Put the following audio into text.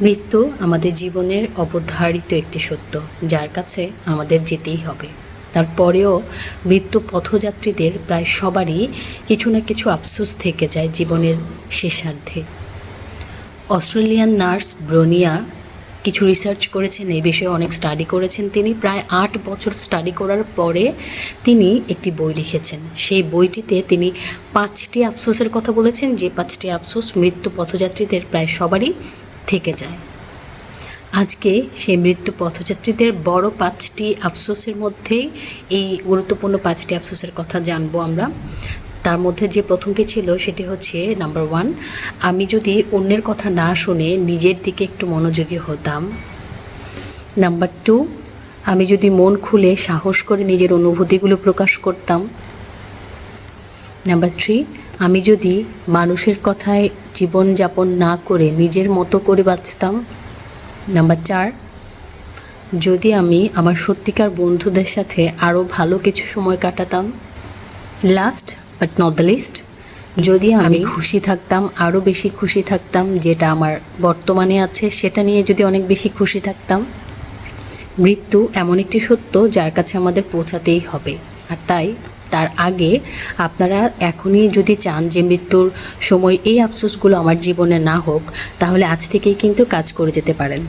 মৃত্যু আমাদের জীবনের অবধারিত একটি সত্য, যার কাছে আমাদের যেতেই হবে। তারপরেও মৃত্যু পথযাত্রীদের প্রায় সবারই কিছু না কিছু আফসোস থেকে যায় জীবনের শেষার্ধে। অস্ট্রেলিয়ান নার্স ব্রোনিয়া কিছু রিসার্চ করেছেন, এই বিষয়ে অনেক স্টাডি করেছেন। তিনি প্রায় আট বছর স্টাডি করার পরে তিনি একটি বই লিখেছেন। সেই বইটিতে তিনি পাঁচটি আফসোসের কথা বলেছেন। যে পাঁচটি আফসোস মৃত্যু পথযাত্রীদের প্রায় সবারই থেকে যায়। আজকে সেই মৃত্যু পথযাত্রীদের বড় পাঁচটি আফসোসের মধ্যেই এই গুরুত্বপূর্ণ পাঁচটি আফসোসের কথা জানব আমরা। তার মধ্যে যে প্রথমটি ছিল সেটি হচ্ছে নাম্বার ওয়ান আমি যদি অন্যের কথা না শুনে নিজের দিকে একটু মনোযোগী হতাম। নাম্বার টু আমি যদি মন খুলে সাহস করে নিজের অনুভূতিগুলো প্রকাশ করতাম। নাম্বার থ্রি আমি যদি মানুষের কথায় জীবনযাপন না করে নিজের মতো করে বাঁচতাম? নাম্বার চার, যদি আমি আমার সত্যিকার বন্ধুদের সাথে আরও ভালো কিছু সময় কাটাতাম? Last but not the least যদি আমি খুশি থাকতাম আরও বেশি খুশি থাকতাম, যেটা আমার বর্তমানে আছে, সেটা নিয়ে যদি অনেক বেশি খুশি থাকতাম? মৃত্যু এমন একটি সত্য যার কাছে আমাদের পৌঁছাতেই হবে। আর তাই তার আগে আপনারা এখনই যদি চান যে মৃত্যুর সময় এই আফসোসগুলো আমার জীবনে না হোক, তাহলে আজ থেকেই কিন্তু কাজ করে যেতে পারেন।